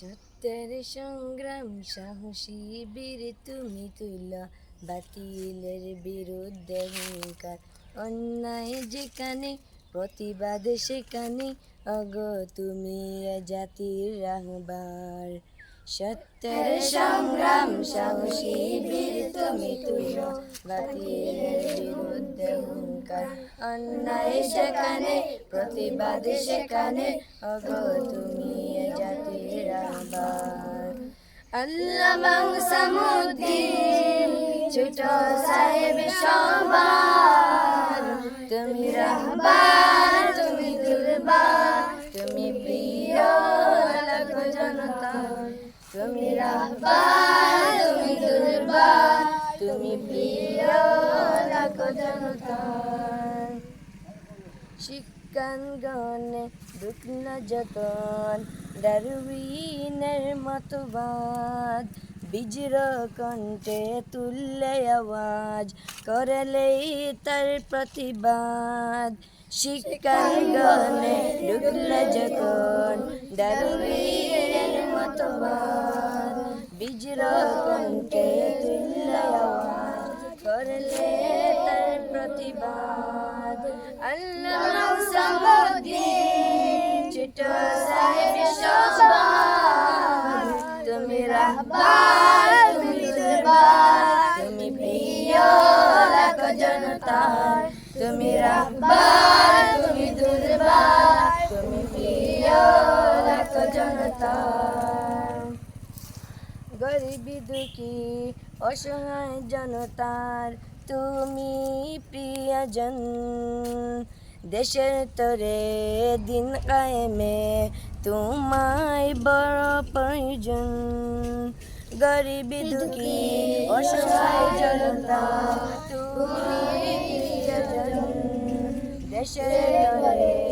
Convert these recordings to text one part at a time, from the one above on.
সত্যের সংগ্রাম, সাহসী বীর তুমি তুল, বাতিলের বিরুদ্ধে হুঙ্কার। অন্যায় যেখানে, প্রতিবাদ সেখানে, অগ তুমি জাতির রাহবার। সত্যের সংগ্রাম, সাহসী বীর তুমি তুল, বাতিলের বিরুদ্ধে হুঙ্কার। অন্যায় সেখানে, প্রতিবাদ সেখানে, অগ তুমি রাহবার আল্লাহ সামুদ্দিন, ছোট সাহেব সবার। তুমি রাহবার, তুমি দুর্বার, তুমি প্রিয় লাখ জনতা। তুমি রাহবার, তুমি দুর্বার, তুমি প্রিয় লাখ জনতা। শিক্ষাঙ্গনে দুঃখ যতন দারুইনের মতবাদ, বিজর কণ্ঠে তুললে আওয়াজ, করলেই তার প্রতিবাদ। শিক্ষাঙ্গনে ঢুকলে যখন দারুইনের মতবাদ, বিজর কণ্ঠে তুললে আওয়াজ, করলে তার প্রতিবাদ। আল্লাহ রাহবার তুমি দুর্বার, তুমি প্রিয় লাখ গরিবি, দুঃখী, অসহায় জনতার তুমি প্রিয়জন। দেশের তরে দিন কায়েমে তোমায় বড় প্রয়োজন। গরিবি, দুঃখী, অসহায় জনতা দেশের তরে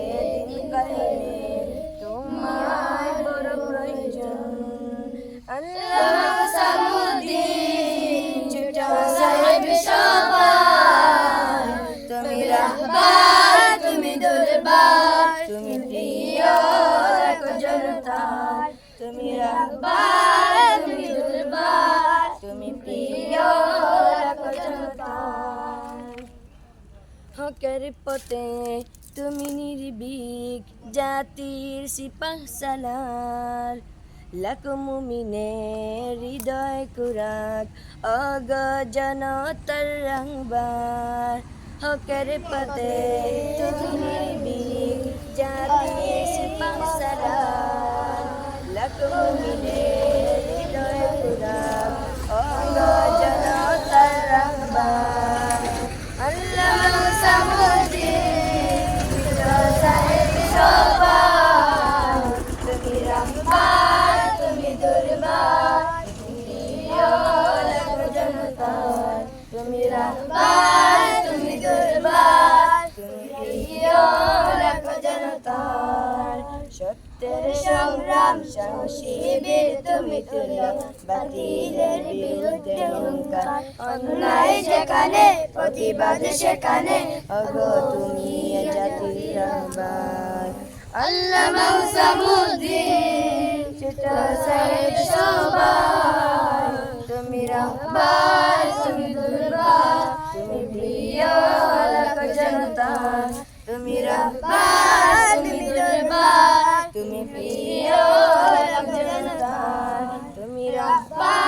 হকের পথে তুমি নির্ভীক জাতির সিপাহ সালার। লাখ মুমিনের হৃদয় কুরাক, অগ জনতার রংবার হকের পথে তুমি নির্ভীক জাতির সিপাহ সালার। লাখ মুমিনের সংগ্রাম সাহসী বীর তুমি তুল বাতিলের বিরুদ্ধে হুঙ্কার অন্যায় যেখানে প্রতিবাদ সেখানে অগো তুমি জাতির রহবার আল্লাহ মাউসামুদ্দিন ছোট সাহেব সবার তুমি রহবার তুমি দুর্বার তুমি প্রিয় জনতা, তুমি রহবার Bye.